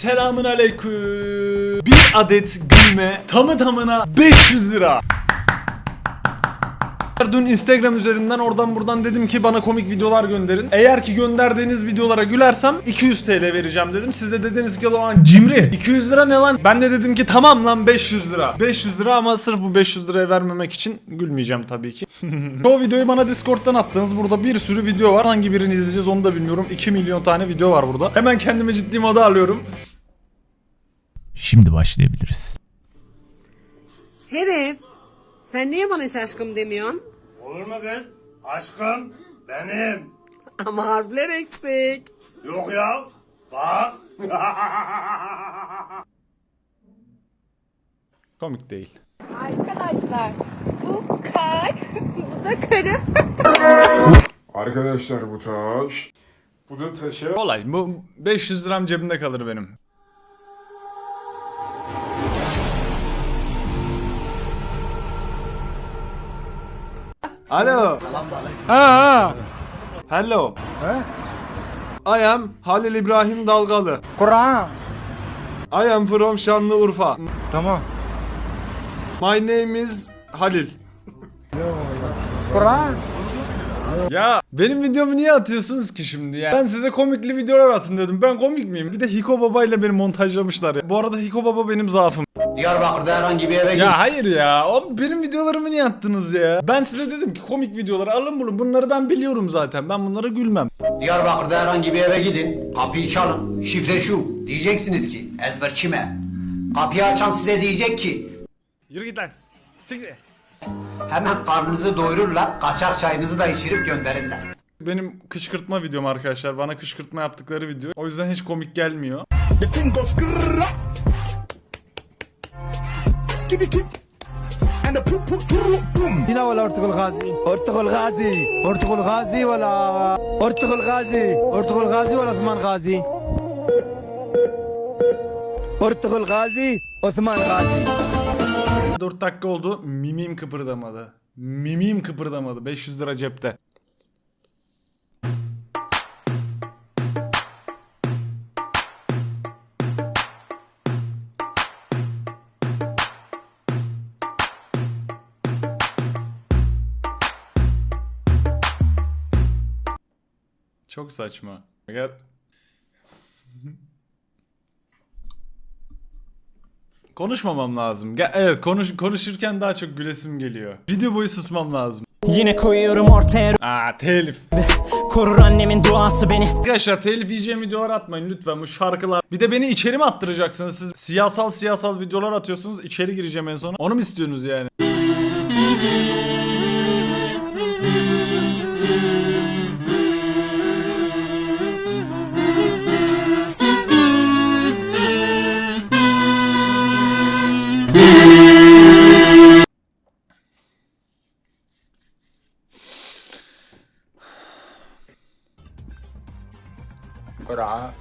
Selamın aleyküm. Bir adet gülme tamı tamına 500 lira. Dün Instagram üzerinden oradan buradan dedim ki bana komik videolar gönderin. Eğer ki gönderdiğiniz videolara gülersem 200 TL vereceğim dedim. Siz de dediniz ki lan cimri 200 lira ne lan? Ben de dedim ki tamam lan 500 lira. 500 lira ama sırf bu 500 liraya vermemek için gülmeyeceğim tabii ki. o videoyu bana Discord'dan attınız. Burada bir sürü video var. Hangi birini izleyeceğiz onu da bilmiyorum. 2 milyon tane video var burada. Hemen kendimi ciddi moda alıyorum. Şimdi başlayabiliriz. Herif, sen niye bana hiç aşkım demiyorsun? Olur mu kız? Aşkım benim. Ama harfler eksik. Yok ya. Bak. Komik değil. Arkadaşlar bu kalp, bu da karım. Arkadaşlar bu taş. Bu da taşı. Olay. Bu 500 liram cebimde kalır benim. Alo. Ha ha. Hello. I am Halil İbrahim Dalgalı. Kur'an. I am from Şanlıurfa. Tamam. My name is Halil. Kur'an. Ya benim videomu niye atıyorsunuz ki şimdi ya? Ben size komikli videolar atın dedim. Ben komik miyim? Bir de Hiko Baba ile beni montajlamışlar ya. Bu arada Hiko Baba benim zaafım. Diyarbakır'da herhangi bir eve Ya hayır ya. O benim videolarımı niye attınız ya? Ben size dedim ki komik videoları alın bunu. Bunları ben biliyorum zaten. Ben bunlara gülmem. Diyarbakır'da herhangi bir eve gidin. Kapıyı çalın. Şifre şu. Diyeceksiniz ki ezberçime. Kapıyı açan size diyecek ki Yürü git lan. Çık. Hemen karnınızı doyururlar, kaçak çayınızı da içirip gönderirler. Benim kışkırtma videom arkadaşlar. Bana kışkırtma yaptıkları video. O yüzden hiç komik gelmiyor. The king of Yine valla ortakul gazi. Ortakul gazi. Ortakul gazi valla. Ortakul gazi. Ortakul gazi valla Osman gazi. Ortakul gazi. Osman gazi. 4 dakika oldu. Mimim kıpırdamadı. Mimim kıpırdamadı. 500 lira cepte. Çok saçma. Eğer Konuşmamam lazım. Ge- evet konuş konuşurken daha çok gülesim geliyor. Video boyu susmam lazım. Yine koyuyorum ortaya Aa telif. korur annemin duası beni Arkadaşlar telif yiyeceğim videolar atmayın lütfen bu şarkılar. Bir de beni içeri mi attıracaksınız siz? Siyasal siyasal videolar atıyorsunuz içeri gireceğim en sona. Onu mu istiyorsunuz yani? قرعة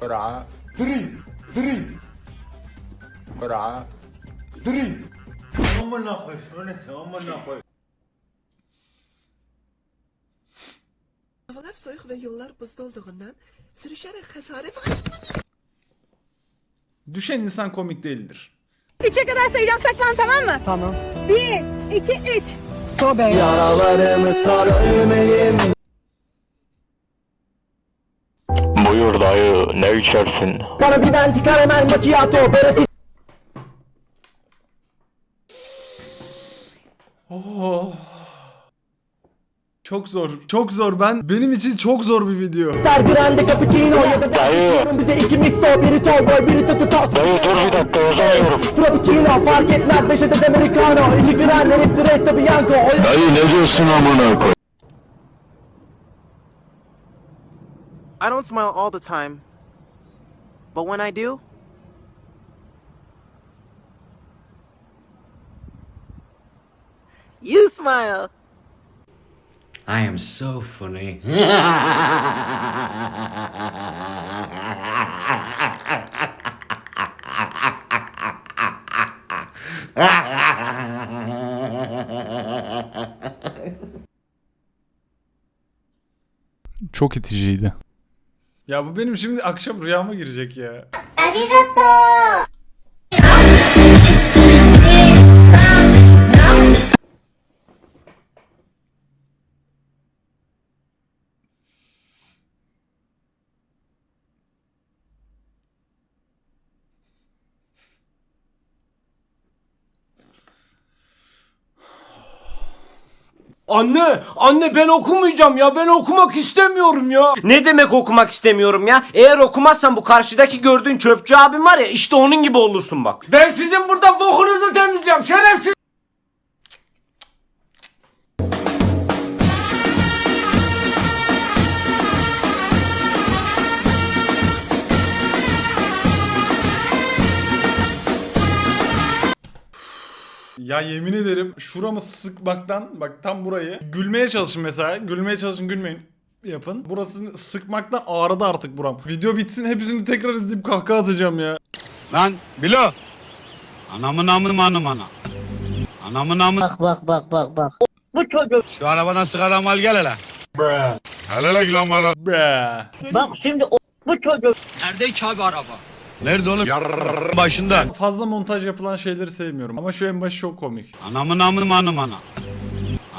قرعة Three. Three. قرعة Three. Havalar soyuq ve yollar buzda olduğundan sürüşerek xəsarət Düşen insan komik değildir. Üçe kadar sayacağım saklan tamam mı? Tamam. Bir, iki, üç. Buyur Ne içersin? Bana bir venti karamel macchiato Berat Çok zor. Çok zor ben. Benim için çok zor bir video. ister grande cappuccino ya da Dayı. bize iki misto biri toy biri tutu top Dayı dur bir dakika yazamıyorum. Frappuccino fark etmez beş adet americano İki grande ristretto bianco Dayı ne diyorsun amına koy? I don't smile all the time. But when I do, you smile. I am so funny. Çok iticiydi. Ya bu benim şimdi akşam rüyama girecek ya. Anne, anne ben okumayacağım ya. Ben okumak istemiyorum ya. Ne demek okumak istemiyorum ya? Eğer okumazsan bu karşıdaki gördüğün çöpçü abim var ya işte onun gibi olursun bak. Ben sizin burada bokunuzu temizleyeceğim. Şerefsiz. Ya yemin ederim şuramı sıkmaktan bak tam burayı gülmeye çalışın mesela. Gülmeye çalışın gülmeyin yapın. Burasını sıkmaktan ağrıdı artık buram. Video bitsin hepsini tekrar izleyip kahkaha atacağım ya. Lan Bilo. Anamın amın anım ana. Anamın amın. Bak bak bak bak bak. Şu arabadan sigara mal gel hele. Hele lan bana. Be. Bak şimdi o bu çocuk. Nerede oğlum? Yarrrr başında. Fazla montaj yapılan şeyleri sevmiyorum ama şu en başı çok komik. Anamın amın anım ana.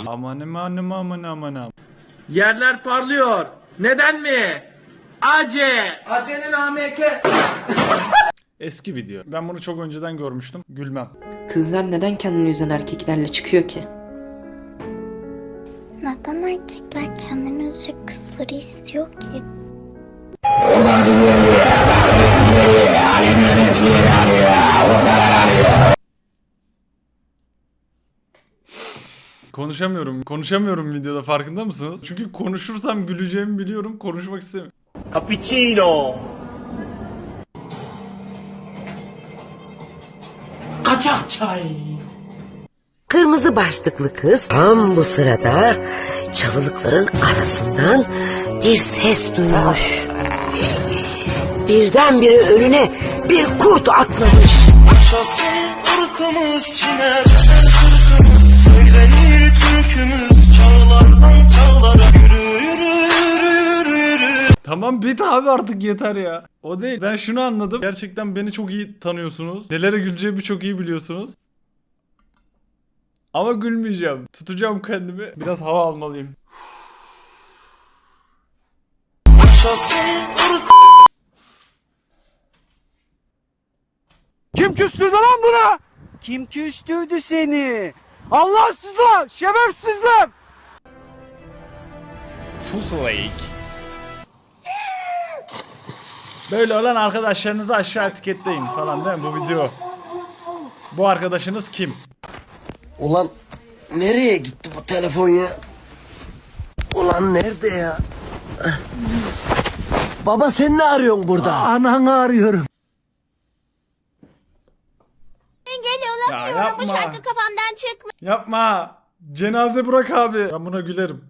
Aman aman aman aman aman. Yerler parlıyor. Neden mi? Ace. Ace'nin AMK. Eski video. Ben bunu çok önceden görmüştüm. Gülmem. Kızlar neden kendini üzen erkeklerle çıkıyor ki? Neden erkekler kendini üzecek kızları istiyor ki? Konuşamıyorum. Konuşamıyorum videoda farkında mısınız? Çünkü konuşursam güleceğimi biliyorum. Konuşmak istemiyorum. Cappuccino. Kaçak çay. Kırmızı başlıklı kız tam bu sırada çalılıkların arasından bir ses duymuş. Birdenbire önüne bir kurt atlamış. Tamam abi artık yeter ya. O değil. Ben şunu anladım. Gerçekten beni çok iyi tanıyorsunuz. Nelere güleceğimi çok iyi biliyorsunuz. Ama gülmeyeceğim. Tutacağım kendimi. Biraz hava almalıyım. Kim küstürdü lan buna? Kim küstürdü seni? Allahsızlar, şerefsizler. Puslake. Böyle olan arkadaşlarınızı aşağı etiketleyin falan değil mi bu video? Bu arkadaşınız kim? Ulan nereye gitti bu telefon ya? Ulan nerede ya? Baba sen ne arıyorsun burada? Ananı arıyorum. Ya yapma. kafamdan çıkmıyor. Yapma. Cenaze bırak abi. Ben buna gülerim.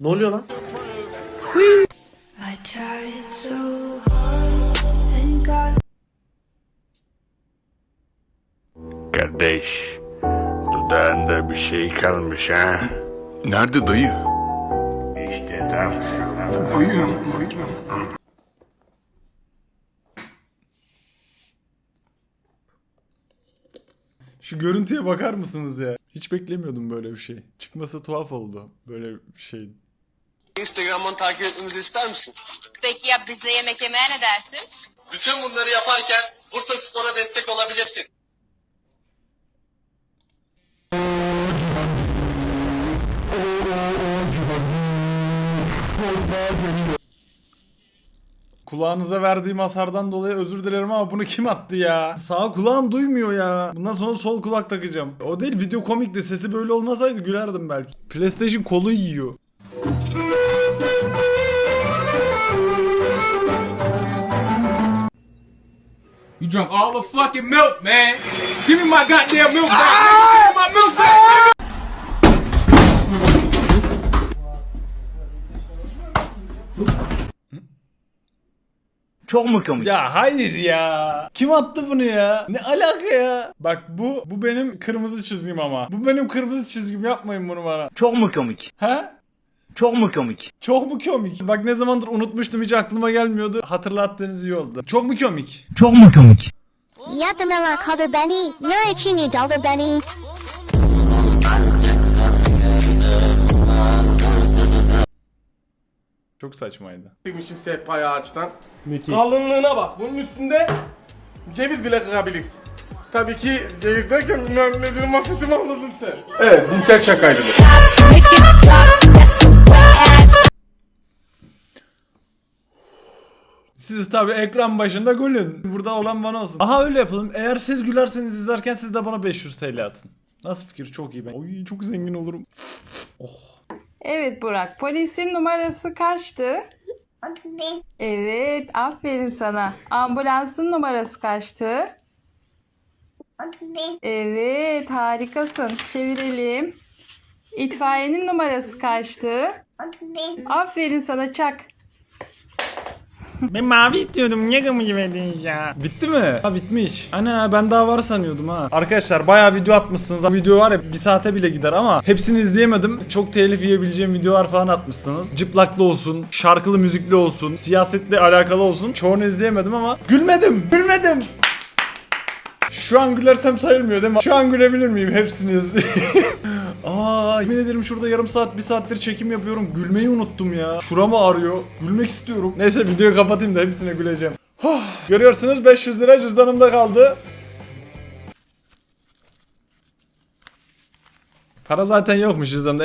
Ne oluyor lan? Kardeş, dudağında bir şey kalmış ha? Nerede dayı? İşte tam şurada. Uyuyorum, uyuyorum. Şu görüntüye bakar mısınız ya? Hiç beklemiyordum böyle bir şey. Çıkması tuhaf oldu böyle bir şeyin. Instagram'dan takip etmemizi ister misin? Peki ya bizle yemek yemeye ne dersin? Bütün bunları yaparken Bursa Spor'a destek olabilirsin. Kulağınıza verdiğim hasardan dolayı özür dilerim ama bunu kim attı ya? Sağ kulağım duymuyor ya. Bundan sonra sol kulak takacağım. O değil video komikti. Sesi böyle olmasaydı gülerdim belki. PlayStation kolu yiyor. You drunk all the fucking milk, man. Give me my goddamn milk back. Give me my milk back. Çok mu komik? Ya hayır ya. Kim attı bunu ya? Ne alaka ya? Bak bu bu benim kırmızı çizgim ama. Bu benim kırmızı çizgim yapmayın bunu bana. Çok mu komik? He? Çok mu komik? Çok mu komik? Bak ne zamandır unutmuştum hiç aklıma gelmiyordu. Hatırlattığınız iyi oldu. Çok mu komik? Çok mu komik? Yatımela kaldır beni. Ne için daldır beni? Çok saçmaydı. Çekmişim sehpayı ağaçtan. Kalınlığına bak. Bunun üstünde ceviz bile kırabiliriz. Tabii ki ceviz derken bilmem ne diyorum maksadımı anladın sen. Evet dinsel şakaydı bu. Siz tabi ekran başında gülün. Burada olan bana olsun. Aha öyle yapalım. Eğer siz gülerseniz izlerken siz de bana 500 TL atın. Nasıl fikir? Çok iyi ben. Oy çok zengin olurum. Oh. Evet Burak. Polisin numarası kaçtı? Evet. Aferin sana. Ambulansın numarası kaçtı? Evet. Harikasın. Çevirelim. İtfaiyenin numarası kaçtı? Aferin sana çak. Ben mavi istiyordum. Niye verdin ya? Bitti mi? Ha bitmiş. Ana ben daha var sanıyordum ha. Arkadaşlar bayağı video atmışsınız. Bu video var ya bir saate bile gider ama hepsini izleyemedim. Çok telif yiyebileceğim videolar falan atmışsınız. Cıplaklı olsun, şarkılı müzikli olsun, siyasetle alakalı olsun. Çoğunu izleyemedim ama gülmedim. Gülmedim. Şu an gülersem sayılmıyor değil mi? Şu an gülebilir miyim hepsiniz? Aa, yemin ederim şurada yarım saat, bir saattir çekim yapıyorum. Gülmeyi unuttum ya. Şuram ağrıyor. Gülmek istiyorum. Neyse videoyu kapatayım da hepsine güleceğim. Huh, Görüyorsunuz 500 lira cüzdanımda kaldı. Para zaten yokmuş cüzdanımda.